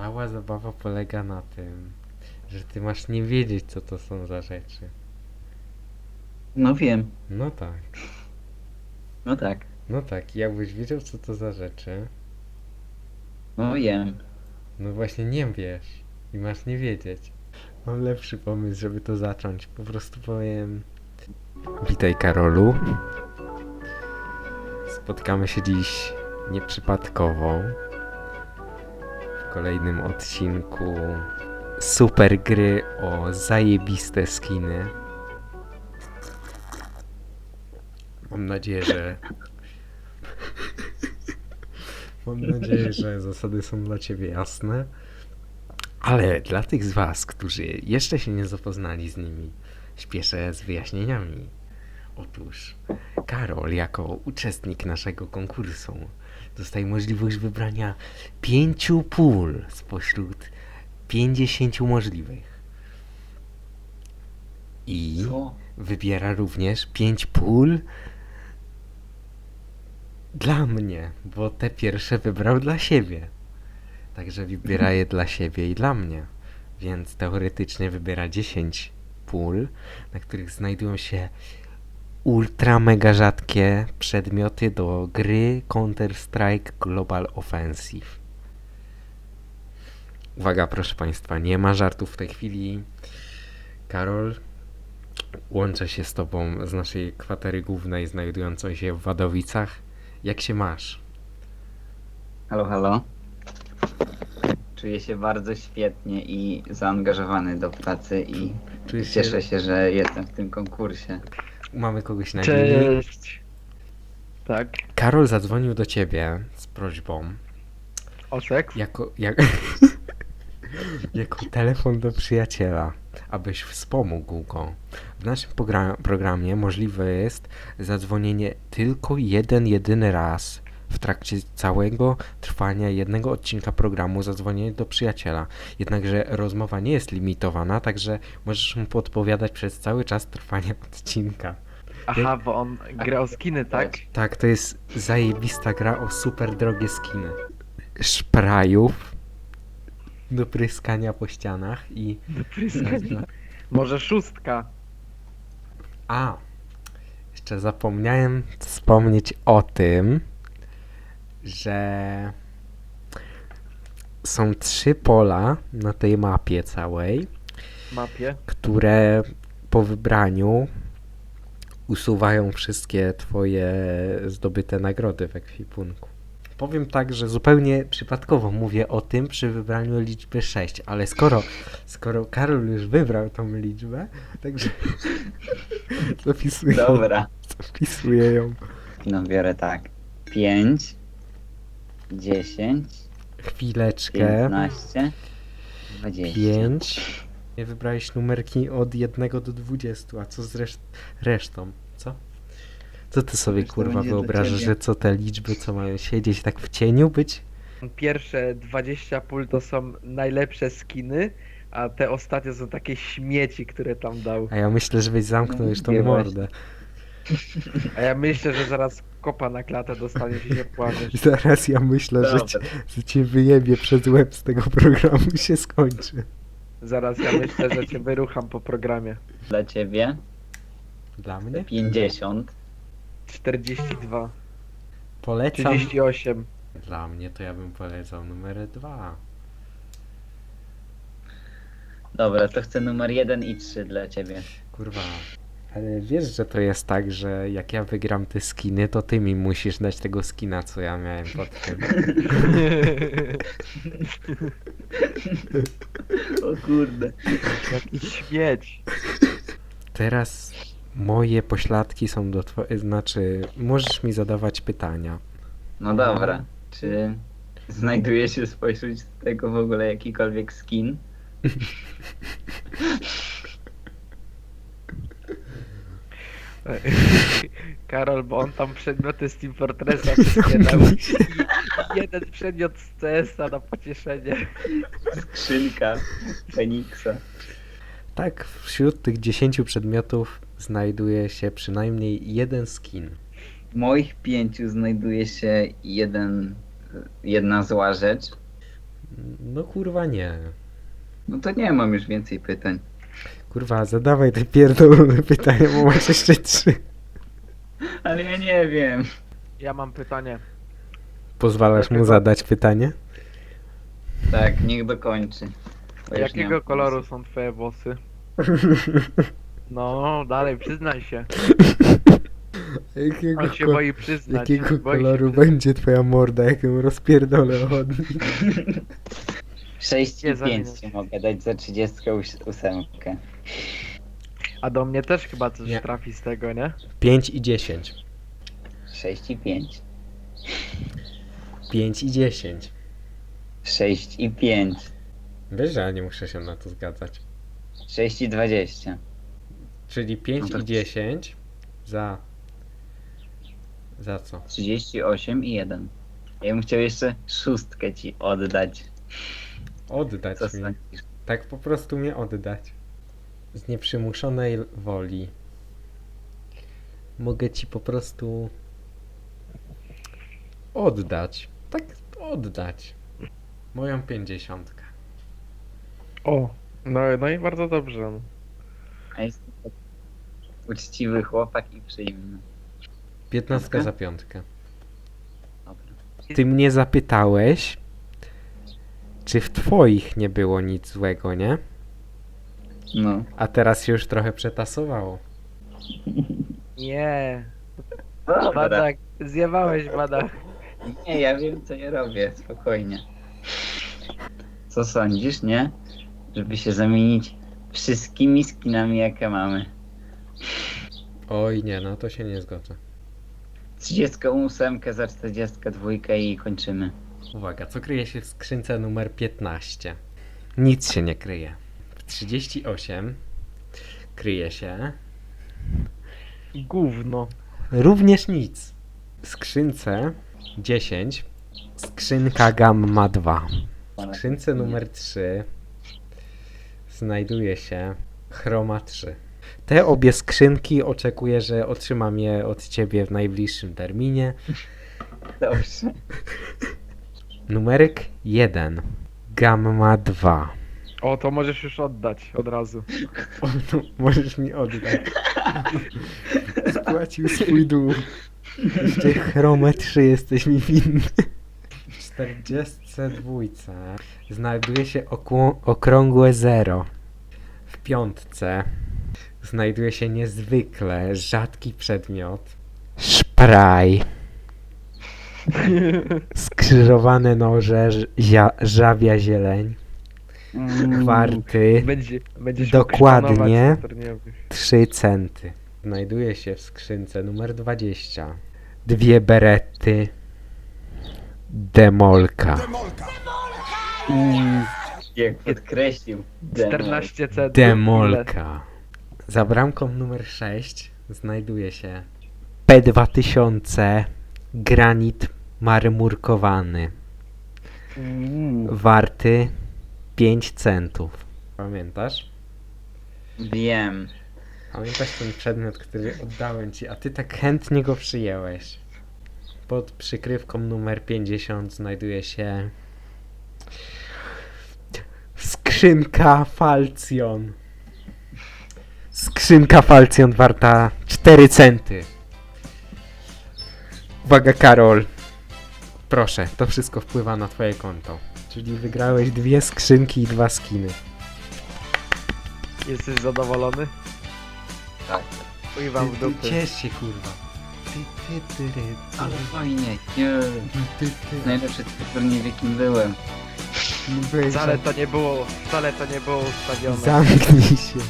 Cała zabawa polega na tym, że ty masz nie wiedzieć, co to są za rzeczy. No wiem. No tak, No tak. no tak. Jakbyś wiedział, co to za rzeczy, No wiem. no właśnie nie wiesz i masz nie wiedzieć. Mam lepszy pomysł, żeby to zacząć. Po prostu powiem. Witaj, Karolu. Spotkamy się dziś nieprzypadkowo kolejnym odcinku super gry o zajebiste skiny. Mam nadzieję, że. Mam nadzieję, że zasady są dla Ciebie jasne. Ale dla tych z Was, którzy jeszcze się nie zapoznali z nimi, śpieszę z wyjaśnieniami. Otóż Karol, jako uczestnik naszego konkursu, dostaje możliwość wybrania pięciu pól spośród 50 możliwych. I Co? wybiera również pięć pól dla mnie, bo te pierwsze wybrał dla siebie. Także wybiera je dla siebie i dla mnie. Więc teoretycznie wybiera 10 pól, na których znajdują się ultra mega rzadkie przedmioty do gry Counter-Strike Global Offensive. Uwaga, proszę Państwa, nie ma żartów w tej chwili. Karol, łączę się z Tobą z naszej kwatery głównej znajdującej się w Wadowicach. Jak się masz? Halo, halo. Czuję się bardzo świetnie i zaangażowany do pracy i Czujesz się, cieszę się, że jestem w tym konkursie. Mamy kogoś na linii? Cześć. Tak, Karol zadzwonił do Ciebie z prośbą, o seks? jako, jak, jako telefon do przyjaciela, abyś wspomógł go. W naszym pogra- programie możliwe jest zadzwonienie tylko jeden, jedyny raz w trakcie całego trwania jednego odcinka programu zadzwonienie do przyjaciela. Jednakże rozmowa nie jest limitowana, także możesz mu podpowiadać przez cały czas trwania odcinka. Aha, bo on gra o skiny, tak? Tak, to jest zajebista gra o super drogie skiny. Szprajów do pryskania po ścianach i... Pryskanie. Może szóstka. A! Jeszcze zapomniałem wspomnieć o tym, że są trzy pola na tej mapie całej, Mapie. które po wybraniu usuwają wszystkie twoje zdobyte nagrody w ekwipunku. Powiem tak, że zupełnie przypadkowo mówię o tym przy wybraniu liczby 6, ale skoro, skoro Karol już wybrał tą liczbę, także zapisuję, Dobra. zapisuję ją. No biorę tak. 5, 10, Chwileczkę. 15, 20. 5. Nie wybrałeś numerki od 1 do 20, a co z reszt- resztą? Co? Co ty sobie Reszta kurwa będzie dla wyobrażasz, ciebie. że co te liczby, co mają siedzieć tak w cieniu być? Pierwsze 20 pól to są najlepsze skiny, a te ostatnie są takie śmieci, które tam dał. A ja myślę, żebyś zamknął No, już tą nie mordę. A ja myślę, że zaraz kopa na klatę dostaniesz i się płamiesz. Zaraz ja myślę, że cię, że cię wyjebie przez łeb z tego programu i się skończy. Zaraz ja myślę, że cię wyrucham po programie. Dla ciebie Dla mnie? 50, 42, Polecam. 38. Dla mnie to ja bym polecał numer 2. Dobra, to chcę numer 1 i 3 dla ciebie. Kurwa. Ale wiesz, że to jest tak, że jak ja wygram te skiny, to ty mi musisz dać tego skina, co ja miałem pod tym. O kurde. Jaki śmieć. Teraz moje pośladki są do twojej, znaczy możesz mi zadawać pytania. No dobra. Czy znajduje się spośród tego w ogóle jakikolwiek skin? Karol, bo on tam przedmioty z Team Fortressa wspierał. I jeden przedmiot z CS-a na pocieszenie. Skrzynka Feniksa. Tak, wśród tych 10 przedmiotów znajduje się przynajmniej jeden skin. W moich pięciu znajduje się jeden, jedna zła rzecz. No kurwa nie. No to nie mam już więcej pytań. Kurwa, zadawaj te pierdolone pytania, bo masz jeszcze trzy. Ale ja nie wiem. Ja mam pytanie. Pozwalasz mu zadać pytanie? Tak, niech dokończy. Bo już nie Jakiego mam koloru są twoje włosy? No, dalej, przyznaj się. Jakiego, On się ko- boi przyznać. jakiego boi się koloru przyznać. będzie twoja morda, jak ją rozpierdolę chodnik? 6 Nie i 5 zamieniać. ci mogę dać za 38. A do mnie też chyba coś Nie. trafi z tego, nie? 5 i 10. 6 i 5. 5 i 10. 6 i 5. Wiesz, że ja nie muszę się na to zgadzać. 6 i 20. Czyli 5 No tak. i 10 za... Za co? 38 i 1. Ja bym chciał jeszcze szóstkę ci oddać. Oddać Co mi. sądzisz? Tak po prostu mnie oddać. Z nieprzymuszonej woli. Mogę ci po prostu oddać. Tak, oddać. Moją pięćdziesiątkę. O, no, no i bardzo dobrze. A jest uczciwy chłopak i przyjemny. Piętnastka za piątkę. Dobra. Ty mnie zapytałeś, czy w twoich nie było nic złego, nie? No. A teraz się już trochę przetasowało. Nie, Dobra. Badak, zjewałeś Badak. Nie, ja wiem co ja robię, spokojnie. Co sądzisz, nie? Żeby się zamienić wszystkimi skinami jakie mamy. Oj nie, no to się nie zgodzę. 38 za 42 i kończymy. Uwaga, co kryje się w skrzynce numer 15? Nic się nie kryje. W 38 kryje się Gówno. również nic. W skrzynce 10 skrzynka gamma 2. W skrzynce numer 3 znajduje się chroma 3. Te obie skrzynki oczekuję, że otrzymam je od ciebie w najbliższym terminie. Dobrze. Numerek 1 gamma 2. O, to możesz już oddać od razu. O, no, możesz mi oddać. Spłacił swój dług. Jeszcze chromę 3 jesteś mi winny. W 42 znajduje się okrągłe 0. W piątce znajduje się niezwykle rzadki przedmiot. Szpraj. Skrzyżowane noże, ż- zia- żabia zieleń. Kwarty. Będzie, będziesz Dokładnie. mógł szpanować z turniejowych. 3 centy. Znajduje się w skrzynce numer 20. Dwie berety. Demolka. Jak podkreślił. Demol. 14 C. Demolka. Za bramką numer 6 znajduje się P2000 granit marmurkowany. Warty 5 centów. Pamiętasz? Wiem. Pamiętasz ten przedmiot, który oddałem ci, a ty tak chętnie go przyjęłeś. Pod przykrywką numer 50 znajduje się skrzynka Falcjon. Skrzynka Falcjon warta 4 centy. Uwaga Karol. Proszę, to wszystko wpływa na twoje konto. Czyli wygrałeś dwie skrzynki i dwa skiny. Jesteś zadowolony? Tak. Chuj wam w Ty, dupy. ty, ciesz się kurwa. Ty, ty, ty, ty, Ale fajnie. Nie. ty, ty. Najlepszy turniej w jakim byłem. Byłeś Wcale to nie było, wcale to nie było ustawione. Zamknij się.